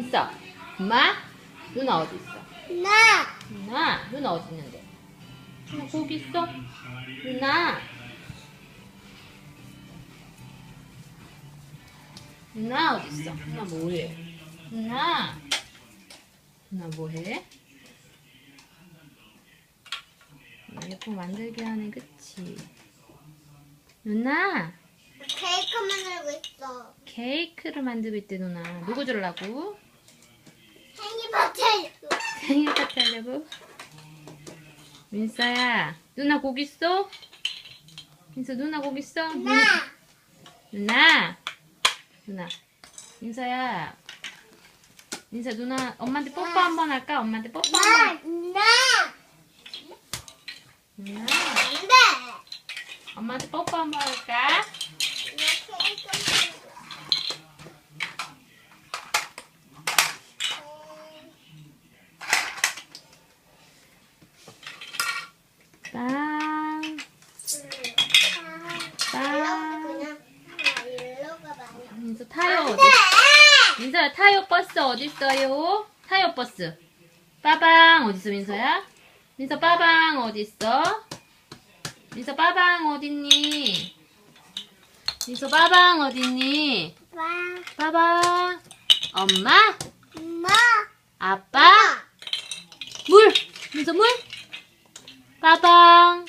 있어. 엄마? 누나 어디 있어? 나. 누나? 누나 어디 있는데? 누나 거기 있어? 누나? 누나 어디 있어? 누나 뭐해? 누나? 누나 뭐해? 누나 예쁜 만들기 하네 그치? 누나? 케이크 만들고 있어. 케이크를 만들고 있대 누나 누구 주려고? 생일 파티. 하려고? 민서야, 누나 고기 있어? 민서 누나 고기 있어? 나. 누나, 누나, 민서야, 민서 누나 엄마한테 뽀뽀 한 번 할까? 엄마한테 뽀뽀 한 번. 나. 누나, 안 돼. 엄마한테 뽀뽀 한 번 할까? 나 케이크 만들고. 빵, 빵. 민서 타요 안 어디? 돼. 민서야 타요 버스 어디 있어요? 타요 버스. 빠방 어디 있어 민서야? 민서 빠방 어디 있어? 민서 빠방 어딨니? 민서 빠방 어딨니? 와. 빠방 엄마? 엄마. 아빠? 물! 민서 물? 빠방